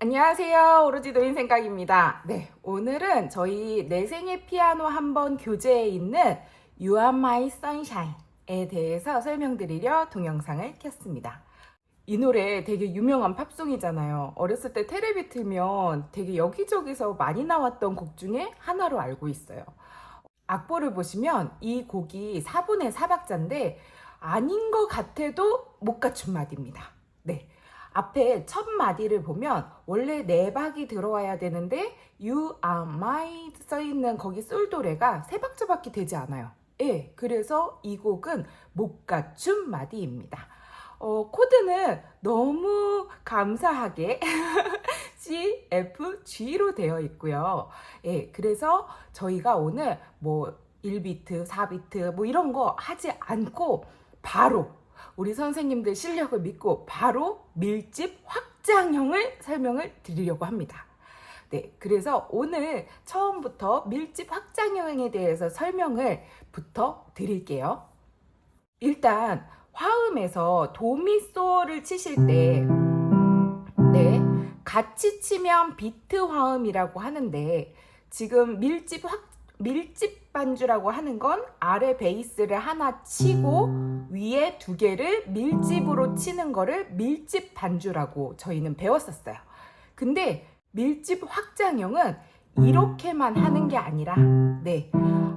안녕하세요. 오로지 도인 생각입니다. 네, 오늘은 저희 내 생의 피아노 한 번 교재에 있는 You Are My Sunshine에 대해서 설명드리려 동영상을 켰습니다. 이 노래 되게 유명한 팝송이잖아요. 어렸을 때 테레비 틀면 되게 여기저기서 많이 나왔던 곡 중에 하나로 알고 있어요. 악보를 보시면 이 곡이 4분의 4박자인데 아닌 것 같아도 못 갖춘 마디입니다. 네. 앞에 첫 마디를 보면 원래 네 박이 들어와야 되는데 You are my 써 있는 거기 솔도레가 세 박자밖에 되지 않아요. 예, 그래서 이 곡은 못 갖춘 마디입니다. 어, 코드는 너무 감사하게 C, F, G로 되어 있고요. 예, 그래서 저희가 오늘 뭐 1비트, 4비트 뭐 이런 거 하지 않고 바로 우리 선생님들 실력을 믿고 바로 밀집 확장형을 설명을 드리려고 합니다. 네, 그래서 오늘 처음부터 밀집 확장형에 대해서 설명을 부터 드릴게요. 일단 화음에서 도미소를 치실 때, 네, 같이 치면 비트 화음이라고 하는데 지금 밀집 확 밀집 반주라고 하는 건 아래 베이스를 하나 치고 위에 두 개를 밀집으로 치는 거를 밀집 반주라고 저희는 배웠었어요. 근데 밀집 확장형은 이렇게만 하는 게 아니라 네.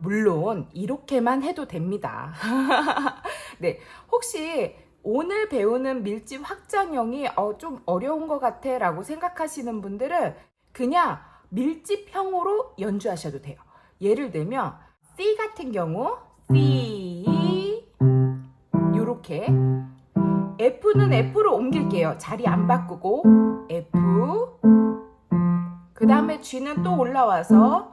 물론 이렇게만 해도 됩니다. 네. 혹시 오늘 배우는 밀집 확장형이 어, 좀 어려운 것 같아 라고 생각하시는 분들은 그냥 밀집형으로 연주하셔도 돼요. 예를 들면 C 같은 경우 C 요렇게 F는 F로 옮길게요. 자리 안 바꾸고 F 그 다음에 G는 또 올라와서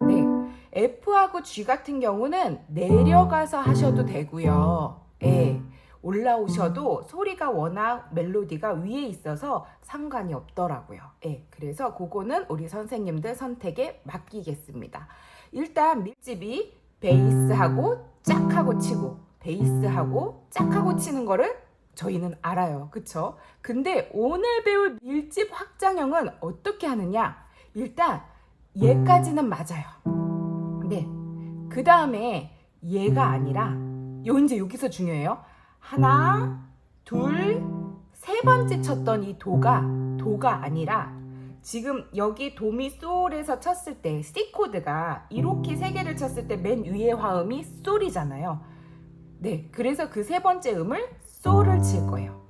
네 F하고 G 같은 경우는 내려가서 하셔도 되고요. 예. 올라오셔도 소리가 워낙 멜로디가 위에 있어서 상관이 없더라고요. 예, 그래서 그거는 우리 선생님들 선택에 맡기겠습니다. 일단 밀집이 베이스하고 짝하고 치고 베이스하고 짝하고 치는 거를 저희는 알아요. 그쵸? 근데 오늘 배울 밀집 확장형은 어떻게 하느냐? 일단 얘까지는 맞아요. 네. 그 다음에 얘가 아니라 요 이제 여기서 중요해요. 하나, 둘, 세 번째 쳤던 이 도가 도가 아니라 지금 여기 도미솔에서 쳤을 때 C 코드가 이렇게 세 개를 쳤을 때 맨 위에 화음이 솔이잖아요. 네, 그래서 그 세 번째 음을 솔을 칠 거예요.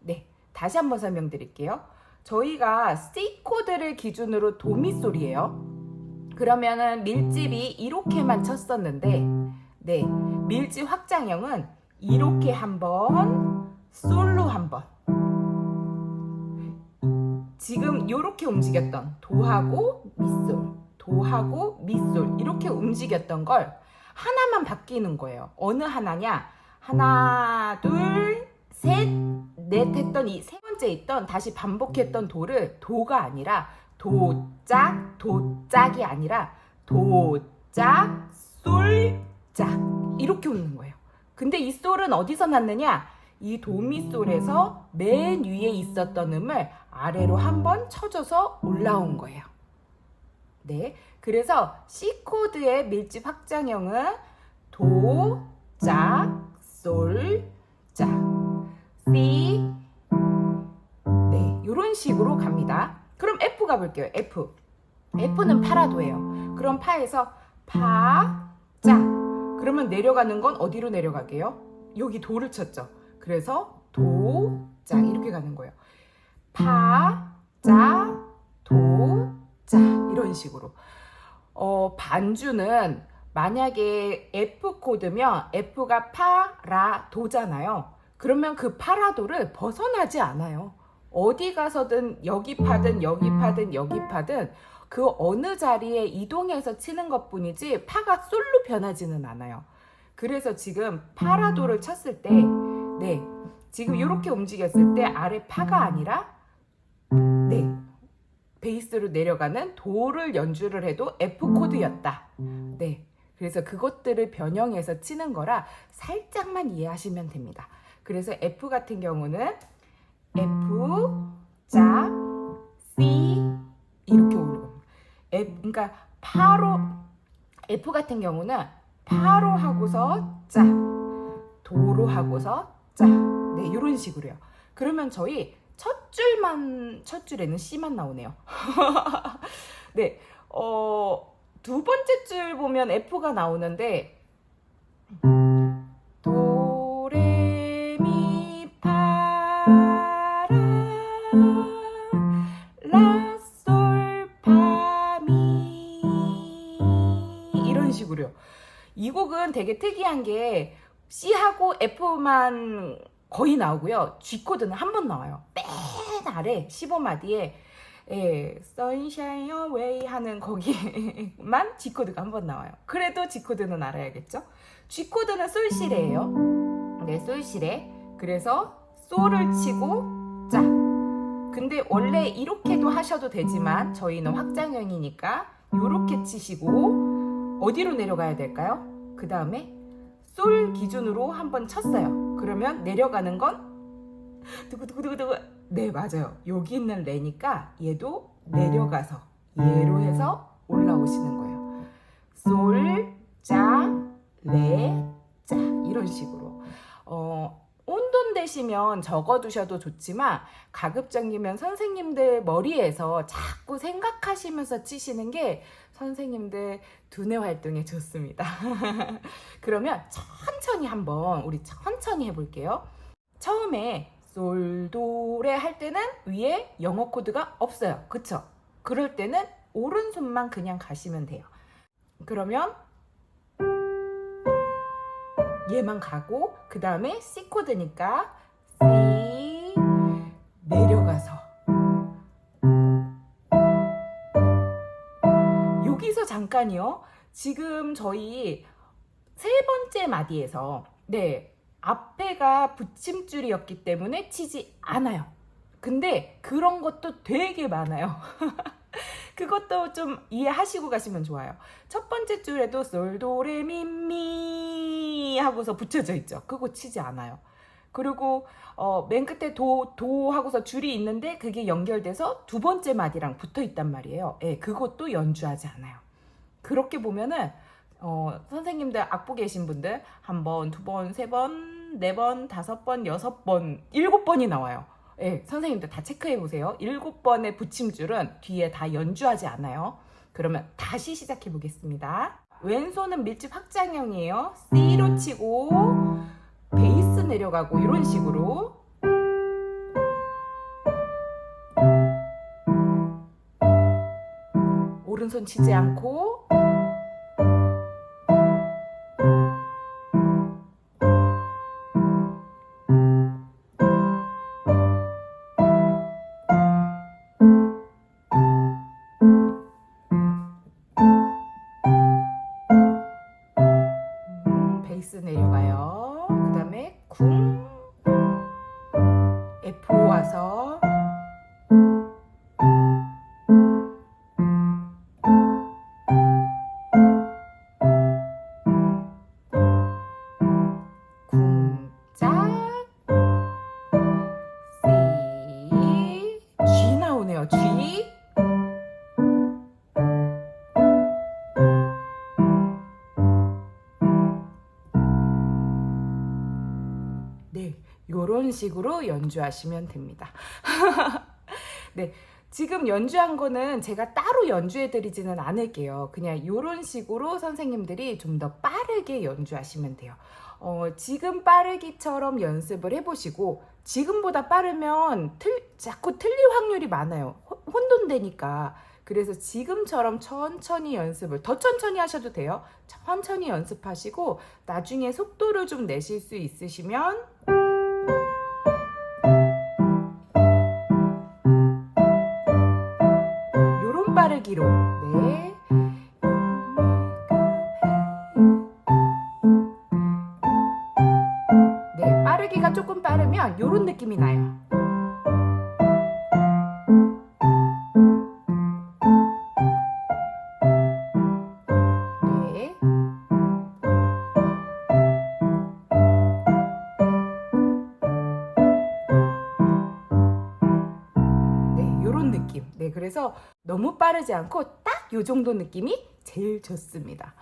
네, 다시 한번 설명드릴게요. 저희가 C 코드를 기준으로 도미솔이에요. 그러면은 밀집이 이렇게만 쳤었는데, 네, 밀집 확장형은 이렇게 한 번, 솔로 한 번. 지금 이렇게 움직였던 도하고 미솔, 도하고 미솔 이렇게 움직였던 걸 하나만 바뀌는 거예요. 어느 하나냐? 하나, 둘, 셋, 넷 했던 이 세 번째 있던 다시 반복했던 도를 도가 아니라 도짝, 도짝이 아니라 도짝, 솔짝 이렇게 오는 거예요. 근데 이 솔은 어디서 났느냐? 이 도미솔에서 맨 위에 있었던 음을 아래로 한번 쳐줘서 올라온 거예요. 네. 그래서 C 코드의 밀집 확장형은 도, 짝, 솔, 짝. C. 네. 이런 식으로 갑니다. 그럼 F 가볼게요. F. F는 파라도예요. 그럼 파에서 파, 짝. 그러면 내려가는 건 어디로 내려가게요? 여기 도를 쳤죠. 그래서 도, 짝 이렇게 가는 거예요. 파, 짜, 도, 짜 이런 식으로. 어, 반주는 만약에 F 코드면 F가 파, 라, 도잖아요. 그러면 그 파라도를 벗어나지 않아요. 어디 가서든 여기 파든 여기 파든 여기 파든 그 어느 자리에 이동해서 치는 것 뿐이지 파가 솔로 변하지는 않아요. 그래서 지금 파라도를 쳤을 때, 네, 지금 이렇게 움직였을 때 아래 파가 아니라, 네, 베이스로 내려가는 도를 연주를 해도 F 코드였다. 네, 그래서 그것들을 변형해서 치는 거라 살짝만 이해하시면 됩니다. 그래서 F 같은 경우는 F, 짝, 그러니까 파로 F 같은 경우는 파로 하고서 짜 도로 하고서 짜. 네, 이런 식으로요. 그러면 저희 첫 줄만 첫 줄에는 C만 나오네요. 네. 어, 두 번째 줄 보면 F가 나오는데 이 곡은 되게 특이한 게 C하고 F만 거의 나오고요. G 코드는 한 번 나와요. 맨 아래 15마디에 예, Sunshine Away 하는 거기만 G 코드가 한 번 나와요. 그래도 G 코드는 알아야겠죠? G 코드는 솔시레예요. 네, 솔시레. 그래서 솔을 치고 짜. 근데 원래 이렇게도 하셔도 되지만 저희는 확장형이니까 이렇게 치시고 어디로 내려가야 될까요? 그 다음에 솔 기준으로 한번 쳤어요. 그러면 내려가는 건 두구두구두구두구 네 맞아요. 여기 있는 레니까 얘도 내려가서 얘로 해서 올라오시는 거예요. 솔, 짜, 레, 짜 이런 식으로 어 혼돈 되시면 적어두셔도 좋지만 가급적이면 선생님들 머리에서 자꾸 생각하시면서 치시는 게 선생님들 두뇌 활동에 좋습니다. 그러면 천천히 한번 우리 천천히 해볼게요. 처음에 솔도레 할 때는 위에 영어 코드가 없어요. 그쵸? 그럴 때는 오른손만 그냥 가시면 돼요. 그러면 얘만 가고 그 다음에 C 코드니까 C 내려가서 여기서 잠깐이요. 지금 저희 세 번째 마디에서 네 앞에가 붙임줄이었기 때문에 치지 않아요. 근데 그런 것도 되게 많아요. 그것도 좀 이해하시고 가시면 좋아요. 첫 번째 줄에도 솔도레미미 하고서 붙여져 있죠. 그거 치지 않아요. 그리고 어, 맨 끝에 도, 도 하고서 줄이 있는데 그게 연결돼서 두 번째 마디랑 붙어 있단 말이에요. 예, 그것도 연주하지 않아요. 그렇게 보면은 어, 선생님들 악보 계신 분들 한 번, 두 번, 세 번, 네 번, 다섯 번, 여섯 번, 일곱 번이 나와요. 예, 선생님들 다 체크해 보세요. 일곱 번의 붙임줄은 뒤에 다 연주하지 않아요. 그러면 다시 시작해 보겠습니다. 왼손은 밀집 확장형이에요. C로 치고 베이스 내려가고 이런 식으로 오른손 치지 않고 음, 베이스 내려가요. 그 다음에 쿵 네, 요런 식으로 연주하시면 됩니다. 네, 지금 연주한 거는 제가 따로 연주해 드리지는 않을게요. 그냥 요런 식으로 선생님들이 좀 더 빠르게 연주하시면 돼요. 어, 지금 빠르기처럼 연습을 해보시고, 지금보다 빠르면 틀, 자꾸 틀릴 확률이 많아요. 혼- 혼돈되니까. 그래서 지금처럼 천천히 연습을, 더 천천히 하셔도 돼요. 천천히 연습하시고, 나중에 속도를 좀 내실 수 있으시면, 네. 요런 느낌이 나요. 네. 네, 요런 느낌. 네, 그래서 너무 빠르지 않고 요 정도 느낌이 제일 좋습니다.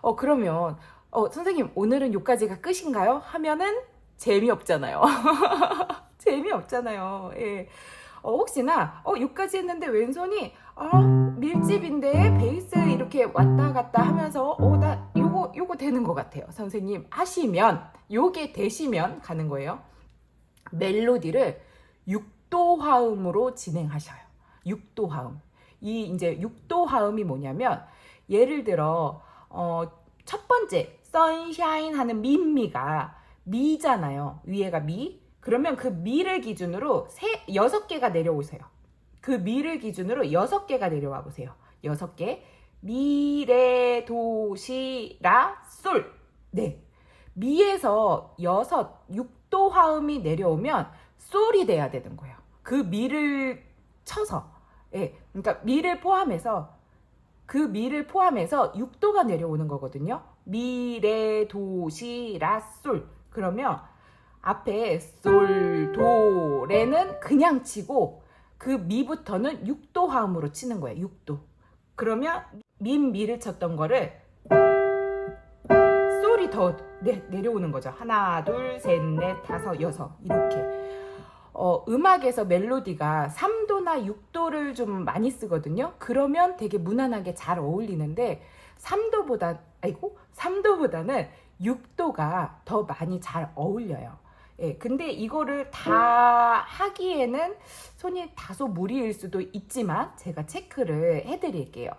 어, 그러면, 어, 선생님, 오늘은 요까지가 끝인가요? 하면은 재미없잖아요. 재미없잖아요. 예. 어, 혹시나, 어, 요까지 했는데 왼손이, 아, 밀집인데 베이스 이렇게 왔다 갔다 하면서, 어, 나 요거, 요거 되는 것 같아요. 선생님 하시면, 요게 되시면 가는 거예요. 멜로디를 6도 화음으로 진행하셔요. 6도 화음. 이 이제 6도 화음이 뭐냐면 예를 들어 어, 첫 번째 선샤인 하는 민미가 미잖아요. 위에가 미. 그러면 그 미를 기준으로 세 여섯 개가 내려오세요. 그 미를 기준으로 여섯 개가 내려와 보세요. 여섯 개. 미레 도시라 솔. 네. 미에서 여섯 6도 화음이 내려오면 솔이 돼야 되는 거예요. 그 미를 쳐서 예. 그러니까 미를 포함해서 그 미를 포함해서 6도가 내려오는 거거든요. 미레 도시 라 솔. 그러면 앞에 솔, 도, 레는 그냥 치고 그 미부터는 6도 화음으로 치는 거예요. 6도. 그러면 민 미를 쳤던 거를 솔이 더 내, 내려오는 거죠. 하나, 둘, 셋, 넷, 다섯, 여섯 이렇게. 어, 음악에서 멜로디가 3도나 6도를 좀 많이 쓰거든요. 그러면 되게 무난하게 잘 어울리는데 3도보다 아이고 3도보다는 6도가 더 많이 잘 어울려요. 예, 근데 이거를 다 하기에는 손이 다소 무리일 수도 있지만 제가 체크를 해드릴게요.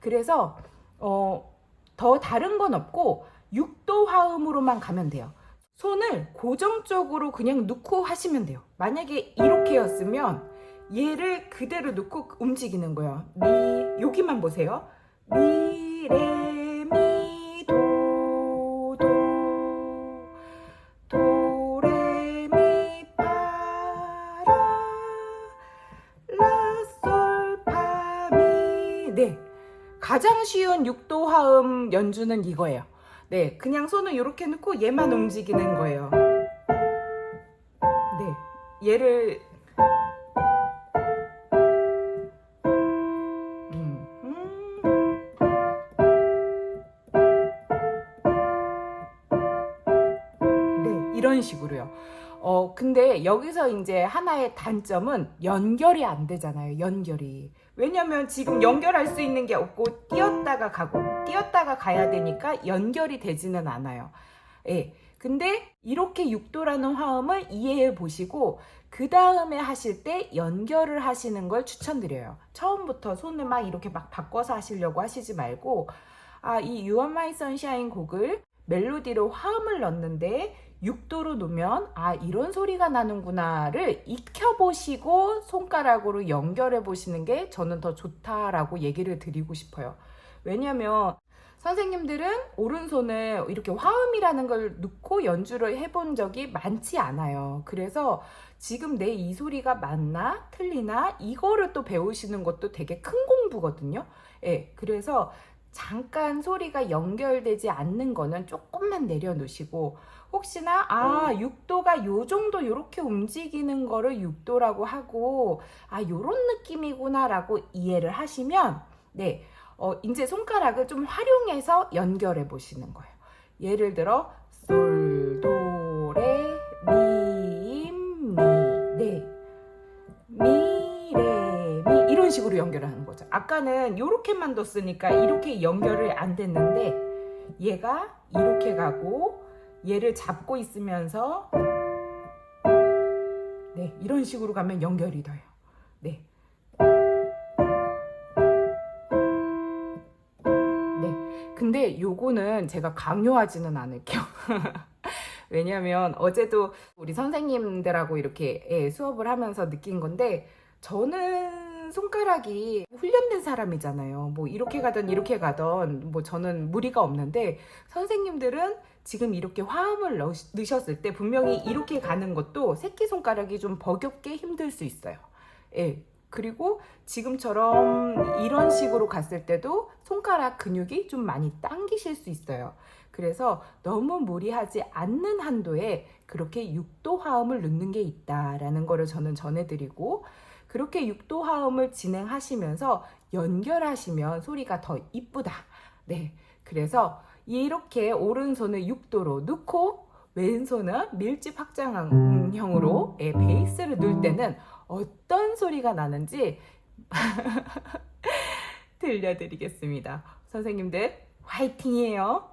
그래서 어, 더 다른 건 없고 6도 화음으로만 가면 돼요. 손을 고정적으로 그냥 놓고 하시면 돼요. 만약에 이렇게였으면 얘를 그대로 놓고 움직이는 거예요. 미 여기만 보세요. 미, 레, 미, 도, 도, 도, 레, 미, 파, 라, 라, 솔, 파, 미. 네. 가장 쉬운 6도 화음 연주는 이거예요. 네, 그냥 손을 이렇게 놓고 얘만 움직이는 거예요. 네, 얘를 음, 음. 네, 이런 식으로요. 어, 근데 여기서 이제 하나의 단점은 연결이 안 되잖아요. 연결이. 왜냐면 지금 연결할 수 있는 게 없고 뛰었다가 가고 뛰었다가 가야 되니까 연결이 되지는 않아요. 예. 근데 이렇게 6도라는 화음을 이해해 보시고 그 다음에 하실 때 연결을 하시는 걸 추천드려요. 처음부터 손을 막 이렇게 막 바꿔서 하시려고 하시지 말고 아, 이 Are My Sunshine 곡을 멜로디로 화음을 넣는데 6도로 놓으면 아 이런 소리가 나는구나를 익혀보시고 손가락으로 연결해 보시는 게 저는 더 좋다라고 얘기를 드리고 싶어요. 왜냐면 선생님들은 오른손을 이렇게 화음이라는 걸 넣고 연주를 해본 적이 많지 않아요. 그래서 지금 내 이 소리가 맞나 틀리나 이거를 또 배우시는 것도 되게 큰 공부거든요. 예, 그래서 잠깐 소리가 연결되지 않는 거는 조금만 내려놓으시고 혹시나 아 6도가 요 정도 요렇게 움직이는 거를 6도라고 하고 아 요런 느낌이구나라고 이해를 하시면 네 어, 이제 손가락을 좀 활용해서 연결해 보시는 거예요. 예를 들어 솔, 도, 레, 미, 미, 네, 미, 레, 미. 이런 식으로 연결하는 거죠. 아까는 이렇게만 뒀으니까 이렇게 연결을 안 됐는데 얘가 이렇게 가고 얘를 잡고 있으면서 네 이런 식으로 가면 연결이 돼요. 네. 네. 근데 요거는 제가 강요하지는 않을게요. 왜냐면 어제도 우리 선생님들하고 이렇게 예, 수업을 하면서 느낀 건데 저는 손가락이 훈련된 사람이잖아요. 뭐 이렇게 가든 이렇게 가든 뭐 저는 무리가 없는데 선생님들은 지금 이렇게 화음을 넣, 넣으셨을 때 분명히 이렇게 가는 것도 새끼 손가락이 좀 버겁게 힘들 수 있어요. 예. 그리고 지금처럼 이런 식으로 갔을 때도 손가락 근육이 좀 많이 당기실 수 있어요. 그래서 너무 무리하지 않는 한도에 그렇게 6도 화음을 넣는 게 있다라는 거를 저는 전해드리고 그렇게 육도 화음을 진행하시면서 연결하시면 소리가 더 이쁘다. 네. 그래서 이렇게 오른손을 6도로 넣고 왼손은 밀집 확장형으로 예, 베이스를 넣을 때는 어떤 소리가 나는지 들려드리겠습니다. 선생님들 화이팅이에요.